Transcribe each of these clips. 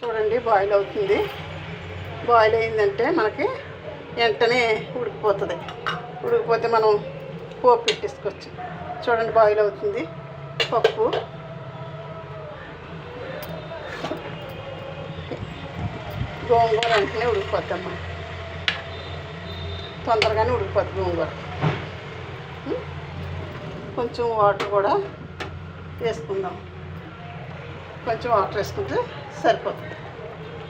చూడండి బాయిల్ అవుతుంది. బాయిల్ అయిందంటే మనకి వెంటనే ఉడికిపోతుంది. ఉడికిపోతే మనం పోపు పెట్టేసుకోవచ్చు. చూడండి బాయిల్ అవుతుంది. పప్పు. గోంగూర వెంటనే ఉడికిపోద్దమ్మా తొందరగానే ఉడికిపోద్ది గోంగూర. కొంచెం వాటర్ కూడా వేసుకుందాం. కొంచెం వాటర్ వేసుకుంటే సరిపోతుంది.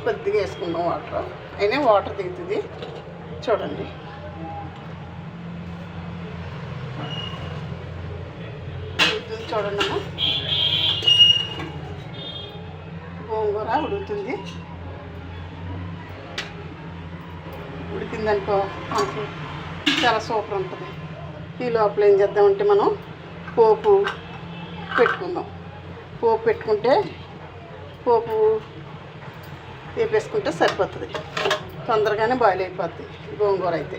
కొద్దిగా వేసుకుందాం వాటర్. అయినా వాటర్ దిగుతుంది. చూడండి. ఉడుకుతుంది చూడండి అమ్మా. గోంగూర ఉడుకుతుంది. ఉడికిందనుకో మనకి చాలా సూపర్ ఉంటుంది. ఈ లోపల ఏం చేద్దామంటే మనం పోపు పెట్టుకుందాం. పోపు పెట్టుకుంటే పోపు వేపేసుకుంటే సరిపోతుంది. తొందరగానే బాయిల్ అయిపోద్ది. గోంగూర అయితే.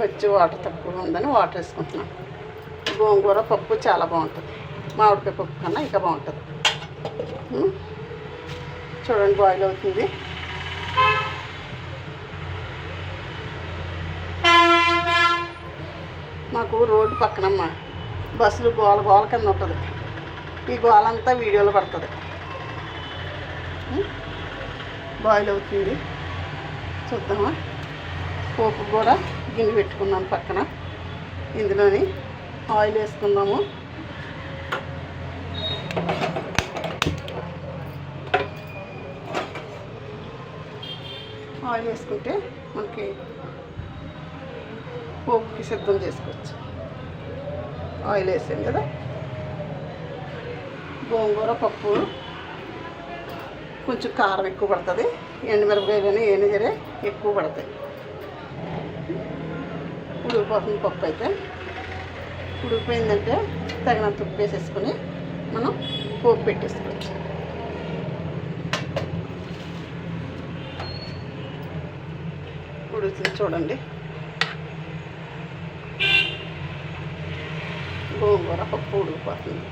వచ్చి వాటర్ తక్కువ ఉందని వాటర్ వేసుకుంటున్నాను గోంగూర పప్పు చాలా బాగుంటుంది. మామిడికాయ పప్పు కన్నా ఇంకా బాగుంటుంది. చూడండి బాయిల్ అవుతుంది. మాకు రోడ్డు పక్కనమ్మ. బస్సులు గోల గోల కింద ఉంటుంది. ఈ గోలంతా వీడియోలో పడుతుంది. బాయిల్ అవుతుంది. చూద్దామా? పోపు కూడా గిన్నె పెట్టుకున్నాను పక్కన. ఇందులోని ఆయిల్ వేసుకుందాము. ఆయిల్ వేసుకుంటే మనకి పోపుకి సిద్ధం చేసుకోవచ్చు. ఆయిల్ వేసాం కదా? గోంగూర పప్పు కొంచెం కారం ఎక్కువ పడుతుంది. ఎండుమిరపకాయలని ఏమి సరే ఎక్కువ పడతాయి. ఉడికిపోతుంది పప్పు అయితే ఉడికిపోయిందంటే తగినంత ఉప్పు వేసేసుకొని మనం పోపు పెట్టేసుకోవచ్చు. ఉడుకుతుంది చూడండి. గోంగూర పప్పు ఉడికిపోతుంది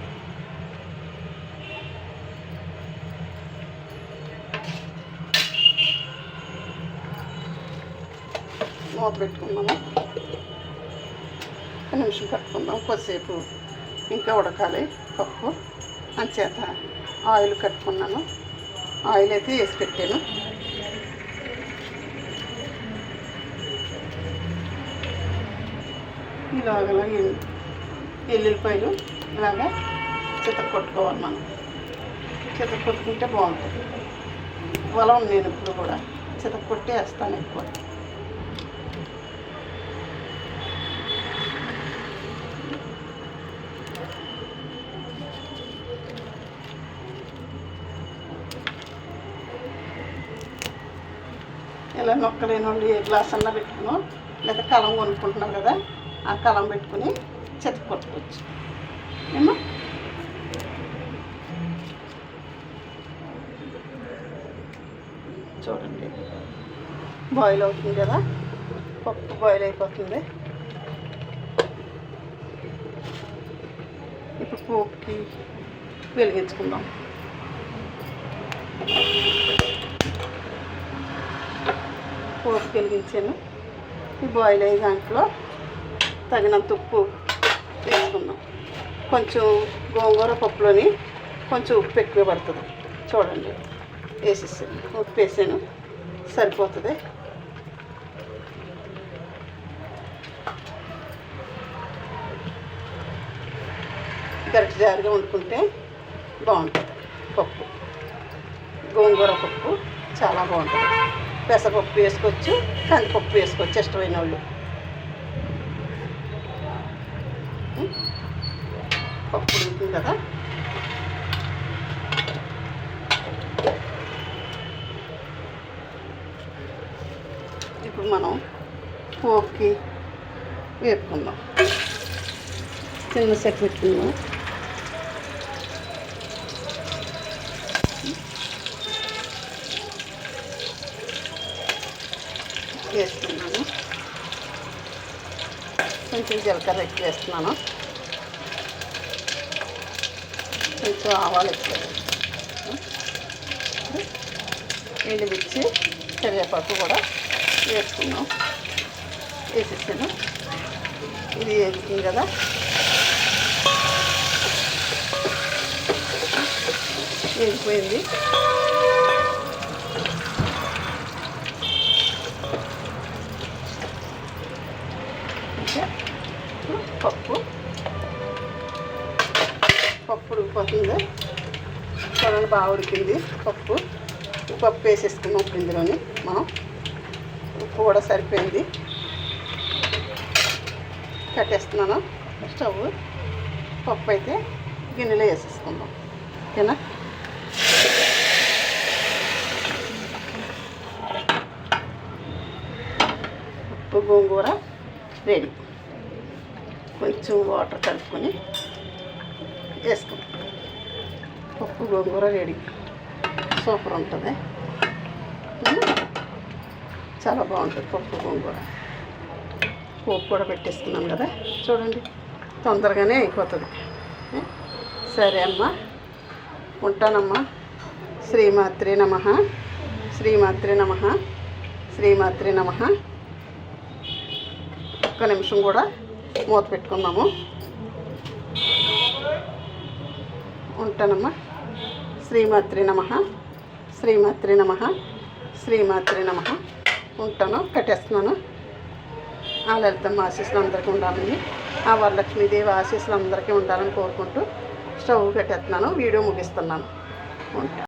మూత పెట్టుకున్నాము ఒక నిమిషం కట్టుకుందాం. కొద్దిసేపు ఇంకా ఉడకాలి పప్పు. అంచేత ఆయిల్ కట్టుకున్నాను. ఆయిల్ అయితే వేసి పెట్టాను. ఇలాగలా ఎల్లుల్లిపాయలు ఇలాగా చితక కొట్టుకోవాలి మనం. చితక కొట్టుకుంటే బాగుంటుంది. పొలం నేను ఇప్పుడు కూడా. చిత్త కొట్టి వేస్తాను ఎక్కువ. ఇలా నొక్కలేని వాళ్ళు ఏ గ్లాస్ అన్నా పెట్టుకుని లేదా కలం కొనుక్కుంటున్నాం కదా ఆ కలం పెట్టుకుని చెత్త కొట్టుకోవచ్చు. ఏమో చూడండి. బాయిల్ అవుతుంది కదా పప్పు బాయిల్ అయిపోతుంది. ఇప్పుడు పోపుకి వెలిగించుకుందాం. పోపు వెలిగించాను. ఈ బాయిల్ అయ్యే దాంట్లో తగినంత ఉప్పు వేసుకున్నాం కొంచెం గోంగూర పప్పులోని కొంచెం ఉప్పు ఎక్కువ పడుతుంది. చూడండి. వేసేసాను ఉప్పు వేసాను. సరిపోతుంది. గరిట జారుగా వండుకుంటే బాగుంటుంది. పప్పు. గోంగూర పప్పు చాలా బాగుంటుంది. పెసరపప్పు వేసుకోవచ్చు కందిపప్పు వేసుకోవచ్చు ఇష్టమైన వాళ్ళు. పప్పు ఉడుకుతుంది కదా? ఇప్పుడు మనం పోపుకి వేపుకుందాం. చిన్న సెట్ పెట్టుకుందాం వేస్తున్నాను కొంచెం జీలకర్ర ఎక్కువ వేస్తున్నాను కొంచెం ఆవాలు ఎక్కువ వేస్తున్నాను. ఎండుమిర్చి కరివేపాకు కూడా వేసుకున్నాం వేసేసాను. ఇది వేస్తుంది కదా. వేగిపోయింది. ఇప్పుడు బాగా ఉడికింది పప్పు. పప్పు వేసేసుకున్నాం ఇప్పుడు ఇందులోని. మనం ఉప్పు కూడా సరిపోయింది. కట్టేస్తున్నాను. స్టవ్ పప్పు అయితే గిన్నెలో వేసేసుకుందాం. ఓకేనా? ఉప్పు గోంగూర రెడీ. కొంచెం వాటర్ కలుపుకొని వేసుకుంటాం పప్పు గోంగూర రెడీ. సూపర్ ఉంటుంది. చాలా బాగుంటుంది పప్పు గోంగూర. పోపు కూడా పెట్టేసుకున్నాం కదా. చూడండి తొందరగానే అయిపోతుంది. సరే అమ్మా. ఉంటానమ్మా. శ్రీమాత్రే నమ. శ్రీమాత్రే నమ. శ్రీమాత్రే నమ. ఒక్క నిమిషం కూడా మూత పెట్టుకుందాము ఉంటానమ్మా. శ్రీమాత్రి నమ. శ్రీమాత్రి నమ. శ్రీమాత్రి నమ. ఉంటాను కట్టేస్తున్నాను. ఆ లలితమ్మ ఆశీస్సులు అందరికీ ఉండాలని ఆ వరలక్ష్మీదేవి ఆశీస్సులు అందరికీ ఉండాలని కోరుకుంటూ స్టవ్ కట్టేస్తున్నాను వీడియో ముగిస్తున్నాను. ఉంటాను